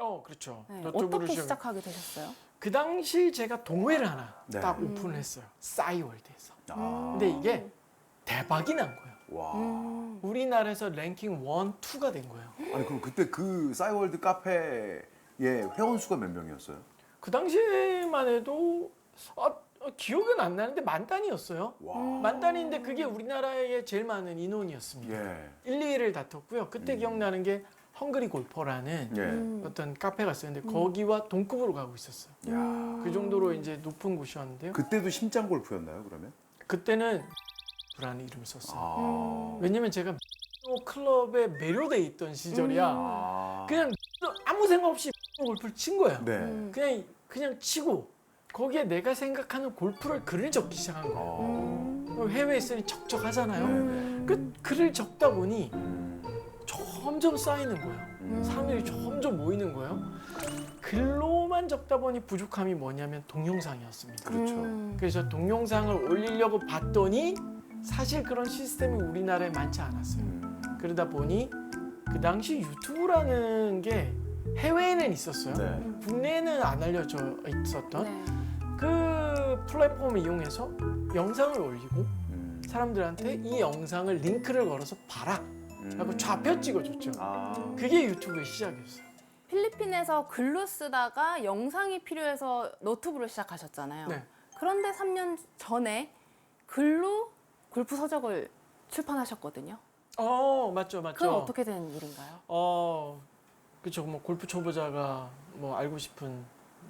어, 그렇죠. 네, 어떻게 시작- 시작하게 되셨어요? 그 당시 제가 동호회를 하나 네. 딱 음. 오픈을 했어요. 싸이월드에서. 아. 근데 이게 대박이 난 거예요. 와. 음. 우리나라에서 랭킹 1, 2가 된 거예요. 아니 그럼 그때 그 싸이월드 카페의 회원 수가 몇 명이었어요? 그 당시에만 해도 아, 어, 기억은 안 나는데 만 단위였어요. 와. 음. 만 단위인데 그게 우리나라에 제일 많은 인원이었습니다. 예. 1, 2위를 다퉜고요. 그때 음. 기억나는 게 헝그리 골퍼라는 예. 음. 어떤 카페가 있었는데 음. 거기와 동급으로 가고 있었어요. 야. 그 정도로 이제 높은 곳이었는데요. 그때도 심장 골프였나요, 그러면? 그때는 라는 이름을 썼어요. 아. 왜냐면 제가 클럽에 매료돼 있던 시절이야. 음. 아. 그냥 아무 생각 없이 골프를 친 거예요. 네. 음. 그냥 그냥 치고 거기에 내가 생각하는 골프를 글을 적기 시작한 거예요. 어. 음. 해외에 있으니 적적하잖아요. 음. 그 글을 적다 보니 음. 점점 쌓이는 거예요. 음. 사람들이 점점 모이는 거예요. 글로만 적다 보니 부족함이 뭐냐면 동영상이었습니다. 그렇죠. 음. 그래서 동영상을 올리려고 봤더니 사실 그런 시스템이 우리나라에 많지 않았어요. 음. 그러다 보니 그 당시 유튜브라는 게 해외에는 있었어요. 네. 국내에는 안 알려져 있었던 네. 그 플랫폼을 이용해서 영상을 올리고 음. 사람들한테 이 영상을 링크를 걸어서 봐라 하고 음. 좌표 찍어줬죠. 아. 그게 유튜브의 시작이었어요. 필리핀에서 글로 쓰다가 영상이 필요해서 노트북을 시작하셨잖아요. 네. 그런데 3년 전에 글로 골프 서적을 출판하셨거든요. 어 맞죠 맞죠. 그건 어떻게 된 일인가요? 어 그렇죠. 뭐 골프 초보자가 뭐 알고 싶은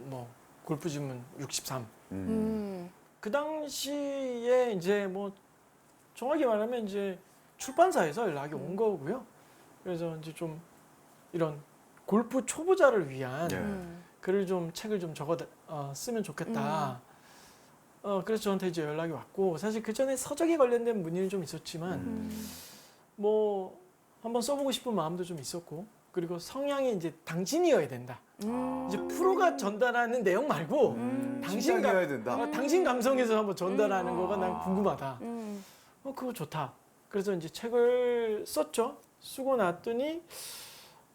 뭐 골프 지문 63. 음. 음. 그 당시에 이제 뭐 정확히 말하면 이제 출판사에서 연락이 온 거고요. 그래서 이제 좀 이런 골프 초보자를 위한 네. 음. 글을 좀 책을 좀 적어 어, 쓰면 좋겠다. 어 그래서 저한테 이제 연락이 왔고 사실 그 전에 서적에 관련된 문의는 좀 있었지만 음. 음. 뭐 한번 써보고 싶은 마음도 좀 있었고 그리고 성향이 이제 당신이어야 된다. 음. 이제 프로가 전달하는 내용 말고 음. 당신 신장이어야 된다. 어, 당신 감성에서 한번 전달하는 음. 거가 난 아. 궁금하다. 음. 어 그거 좋다. 그래서 이제 책을 썼죠. 쓰고 났더니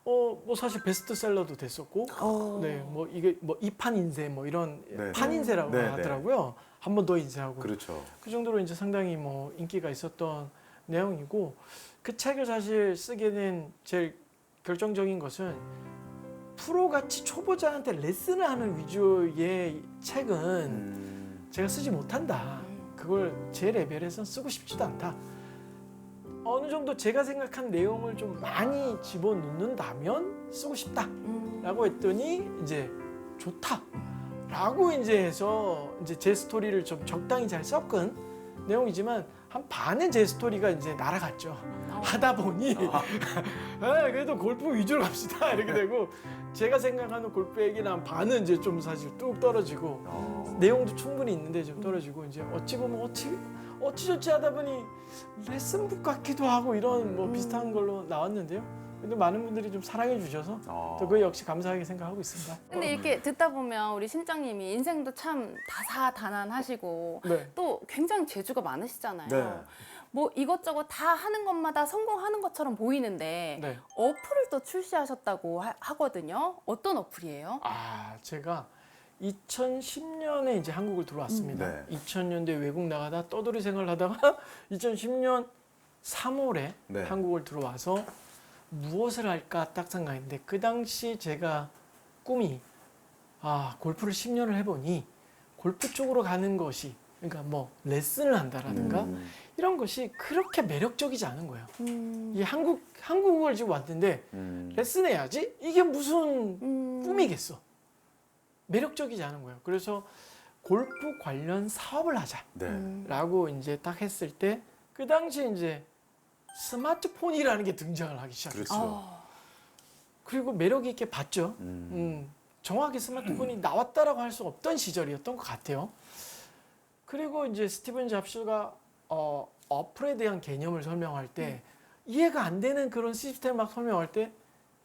어 뭐 사실 베스트셀러도 됐었고 어. 네, 뭐 이게 뭐 이판 인쇄 뭐 이런 네. 판 인쇄라고 네, 네. 하더라고요. 한 번 더 인쇄하고 그렇죠. 그 정도로 이제 상당히 뭐 인기가 있었던 내용이고 그 책을 사실 쓰게 된 제일 결정적인 것은 프로같이 초보자한테 레슨을 하는 위주의 책은 음. 제가 쓰지 못한다. 그걸 제 레벨에선 쓰고 싶지도 않다. 어느 정도 제가 생각한 내용을 좀 많이 집어넣는다면 쓰고 싶다. 음. 라고 했더니 이제 좋다. 라고 이제 해서 이제 제 스토리를 좀 적당히 잘 섞은 내용이지만 한 반은 제 스토리가 이제 날아갔죠. 어. 하다 보니 아, 그래도 골프 위주로 갑시다 이렇게 되고 제가 생각하는 골프 얘기는 한 반은 이제 좀 사실 뚝 떨어지고 어. 내용도 충분히 있는데 좀 떨어지고 이제 어찌 보면 어찌 어찌저찌 하다 보니 레슨북 같기도 하고 이런 뭐 음. 비슷한 걸로 나왔는데요. 근데 많은 분들이 좀 사랑해 주셔서 어. 또 그 역시 감사하게 생각하고 있습니다. 근데 이렇게 듣다 보면 우리 신장님이 인생도 참 다사다난하시고 네. 또 굉장히 재주가 많으시잖아요. 네. 뭐 이것저것 다 하는 것마다 성공하는 것처럼 보이는데 네. 어플을 또 출시하셨다고 하, 하거든요. 어떤 어플이에요? 아 제가 2010년에 이제 한국을 들어왔습니다. 음, 네. 2000년대 외국 나가다 떠돌이 생활을 하다가 2010년 3월에 네. 한국을 들어와서 무엇을 할까 딱 생각했는데 그 당시 제가 꿈이 아 골프를 10년을 해보니 골프 쪽으로 가는 것이 그러니까 뭐 레슨을 한다라든가 음. 이런 것이 그렇게 매력적이지 않은 거예요. 음. 이 한국 한국을 지금 왔는데 음. 레슨해야지 이게 무슨 음. 꿈이겠어. 매력적이지 않은 거예요. 그래서 골프 관련 사업을 네. 하자라고 이제 딱 했을 때 그 당시 이제 스마트폰이라는 게 등장을 하기 시작했어요. 그렇죠. 어. 그리고 매력 있게 봤죠. 음. 음, 정확히 스마트폰이 나왔다라고 할 수 없던 시절이었던 것 같아요. 그리고 이제 스티븐 잡스가 어, 어플에 대한 개념을 설명할 때 이해가 안 되는 그런 시스템 막 설명할 때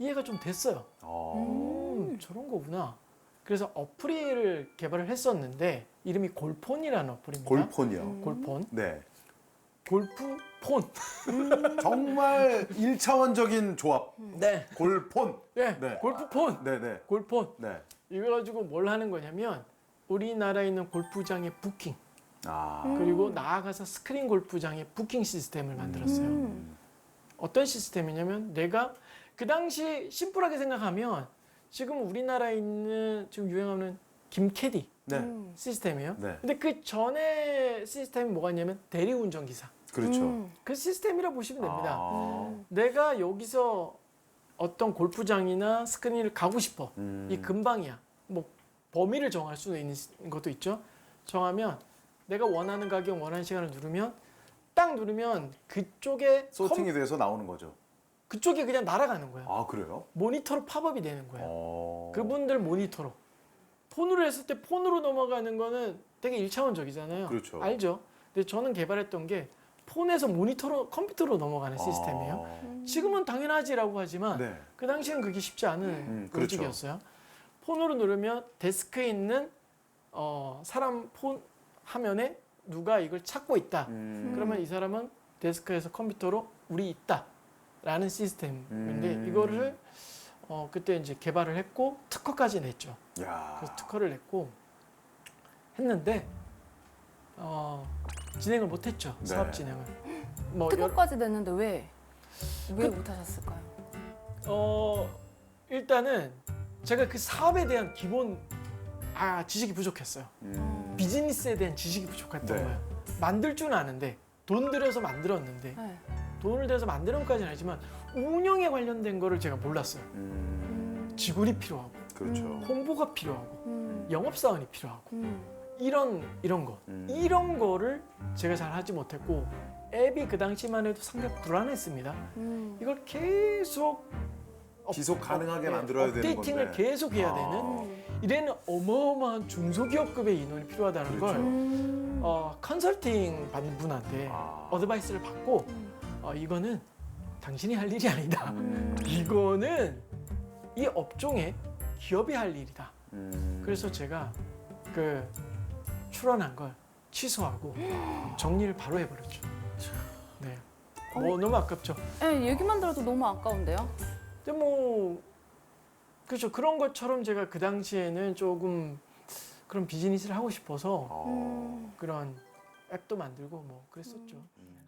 이해가 좀 됐어요. 어. 음, 저런 거구나. 그래서 어플을 개발을 했었는데 이름이 골폰이라는 어플입니다. 골폰이요. 음. 골폰. 네. 골프 폰. 정말 일차원적인 조합. 네. 골폰. 예. 네. 골프 폰. 네, 네. 골폰. 네. 이거 가지고 뭘 하는 거냐면 우리나라에 있는 골프장의 부킹 아. 그리고 나아가서 스크린 골프장의 부킹 시스템을 만들었어요. 음. 어떤 시스템이냐면 내가 그 당시 심플하게 생각하면 지금 우리나라에 있는 지금 유행하는 김캐디 네. 음. 시스템이에요. 네. 근데 그 전에 시스템이 뭐가 있냐면 대리운전 기사. 그렇죠. 음. 그 시스템이라 보시면 됩니다. 아. 내가 여기서 어떤 골프장이나 스크린을 가고 싶어. 음. 이 근방이야. 뭐 범위를 정할 수 있는 것도 있죠. 정하면 내가 원하는 가격, 원하는 시간을 누르면 딱 누르면 그쪽에 소팅이 돼서 나오는 거죠. 그쪽에 그냥 날아가는 거야. 아, 그래요? 모니터로 팝업이 되는 거야. 어. 그분들 모니터로. 폰으로 했을 때 폰으로 넘어가는 거는 되게 일차원적이잖아요. 그렇죠. 알죠? 근데 저는 개발했던 게 폰에서 모니터로 컴퓨터로 넘어가는 시스템이에요. 아. 지금은 당연하지라고 하지만 네. 그 당시엔 그게 쉽지 않은 음, 그렇죠. 로직이었어요. 폰으로 누르면 데스크에 있는 어, 사람 폰 화면에 누가 이걸 찾고 있다. 음. 그러면 이 사람은 데스크에서 컴퓨터로 우리 있다 라는 시스템인데 음. 이거를 어, 그때 이제 개발을 했고 특허까지 냈죠. 야. 그래서 특허를 냈고 했는데 어, 진행을 못했죠. 네. 사업 진행을. 뭐 특허까지 됐는데 왜? 왜 그- 못하셨을까요? 어 일단은 제가 그 사업에 대한 기본 아 지식이 부족했어요. 음. 비즈니스에 대한 지식이 부족했던 네. 거예요. 만들 줄 아는데 돈 들여서 만들었는데 네. 돈을 들여서 만드는 것까지는 알지만 운영에 관련된 거를 제가 몰랐어요. 음. 음. 직원이 필요하고 그렇죠. 음. 홍보가 필요하고 음. 영업 사원이 필요하고 음. 이런 이런 거 음. 이런 거를 제가 잘 하지 못했고 앱이 그 당시만 해도 상당히 불안했습니다. 음. 이걸 계속 업- 지속 가능하게 업- 만들어야 되는 업데이팅을 건데. 계속 해야 아. 되는 음. 이래는 어마어마한 중소기업급의 인원이 필요하다는 그렇죠. 걸 음. 어, 컨설팅 받는 분한테 아. 어드바이스를 받고 음. 어, 이거는 당신이 할 일이 아니다. 음. 이거는 이 업종의 기업이 할 일이다. 음. 그래서 제가 그 출원한 걸 취소하고 정리를 바로 해버렸죠. 네. 뭐 너무 아깝죠. 네, 얘기만 들어도 너무 아까운데요. 근데 뭐 그렇죠. 그런 것처럼 제가 그 당시에는 조금 그런 비즈니스를 하고 싶어서 어. 음. 그런 앱도 만들고 뭐 그랬었죠. 음.